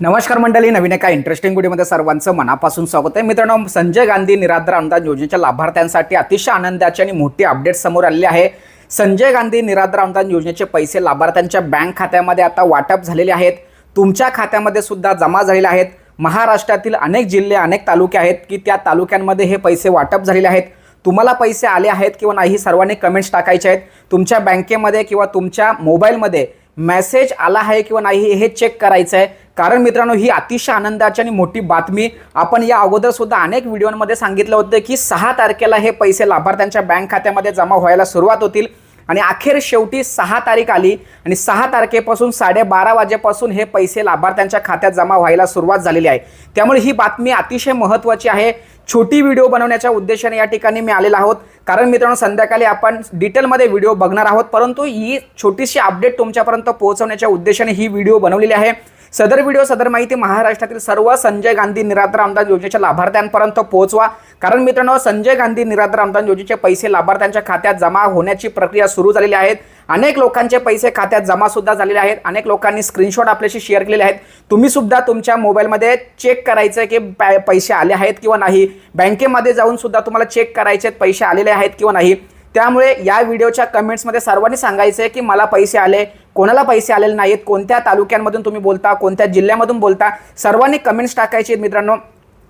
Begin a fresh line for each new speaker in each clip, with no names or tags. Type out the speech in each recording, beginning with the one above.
नमस्कार मंडळी नवीन एका इंटरेस्टिंग व्हिडिओमध्ये सर्वांचं मनापासून स्वागत आहे. मित्रांनो संजय गांधी निराधार अनुदान योजनेच्या लाभार्थ्यांसाठी अतिशय आनंदाची आणि मोठी अपडेट समोर आलेली आहे. संजय गांधी निराधार अनुदान योजनेचे पैसे लाभार्थ्यांच्या बँक खात्यामध्ये आता वाटप झालेले आहेत. तुमच्या खात्यामध्ये सुद्धा जमा झालेले आहेत. महाराष्ट्रातील अनेक जिल्हे अनेक तालुके आहेत की त्या तालुक्यांमध्ये हे पैसे वाटप झालेले आहेत. तुम्हाला पैसे आले आहेत किंवा नाही सर्वांनी कमेंट्स टाकायचे आहेत. तुमच्या बँकेमध्ये किंवा तुमच्या मोबाईलमध्ये मेसेज आला आहे किंवा नाही हे चेक करायचं आहे. कारण मित्रांनो ही अतिशय आनंदाची आणि मोठी बातमी. आपण या अगोदर सुद्धा अनेक व्हिडिओमध्ये सांगितलं होतं की सहा तारखेला हे पैसे लाभार्थ्यांच्या बँक खात्यामध्ये जमा व्हायला सुरुवात होतील. आणि अखेर शेवटी सहा तारीख आली आणि सहा तारखेपासून साडेबारा वाजेपासून हे पैसे लाभार्थ्यांच्या खात्यात जमा व्हायला सुरुवात झालेली आहे. त्यामुळे ही बातमी अतिशय महत्त्वाची आहे. छोटी व्हिडिओ बनवण्याच्या उद्देशाने या ठिकाणी मी आलेला आहोत. कारण मित्रांनो संध्याकाळी आपण डिटेलमध्ये व्हिडिओ बघणार आहोत. परंतु ही छोटीशी अपडेट तुमच्यापर्यंत पोहोचवण्याच्या उद्देशाने ही व्हिडिओ बनवलेली आहे. सदर व्हिडिओ सदर माहिती महाराष्ट्रातील सर्व संजय गांधी निराधार अनुदान योजनेच्या लाभार्थ्यांपर्यंत पोहोचवा. कारण मित्रांनो संजय गांधी निराधार अनुदान योजनेचे पैसे लाभार्थ्यांच्या खात्यात जमा होण्याची प्रक्रिया सुरू झालेली आहेत. अनेक लोकांचे पैसे खात्यात जमा सुद्धा झालेले आहेत. अनेक लोकांनी स्क्रीनशॉट आपल्याशी शेअर केलेले आहेत. तुम्ही सुद्धा तुमच्या मोबाईलमध्ये चेक करायचं की पैसे आले आहेत किंवा नाही. बँकेमध्ये जाऊन सुद्धा तुम्हाला चेक करायचे आहेत पैसे आलेले आहेत किंवा नाही. त्यामुळे या व्हिडिओच्या कमेंट्समध्ये सर्वांनी सांगायचं आहे की मला पैसे आले कोणाला पैसे आलेले नाहीत कोणत्या तालुक्यांमधून तुम्ही बोलता कोणत्या जिल्ह्यामधून बोलता सर्वांनी कमेंट्स टाकायचे मित्रांनो.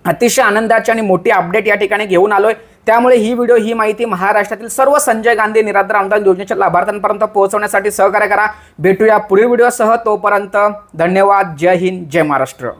अतिशय आनंदाची आणि मोठी अपडेट या ठिकाणी घेऊन आलोय. त्यामुळे ही व्हिडिओ ही माहिती महाराष्ट्रातील सर्व संजय गांधी निराधार अनुदान योजनेच्या लाभार्थ्यांपर्यंत पोहोचवण्यासाठी सहकार्य करा. भेटूया पुढील व्हिडिओसह तोपर्यंत धन्यवाद. जय हिंद जय महाराष्ट्र.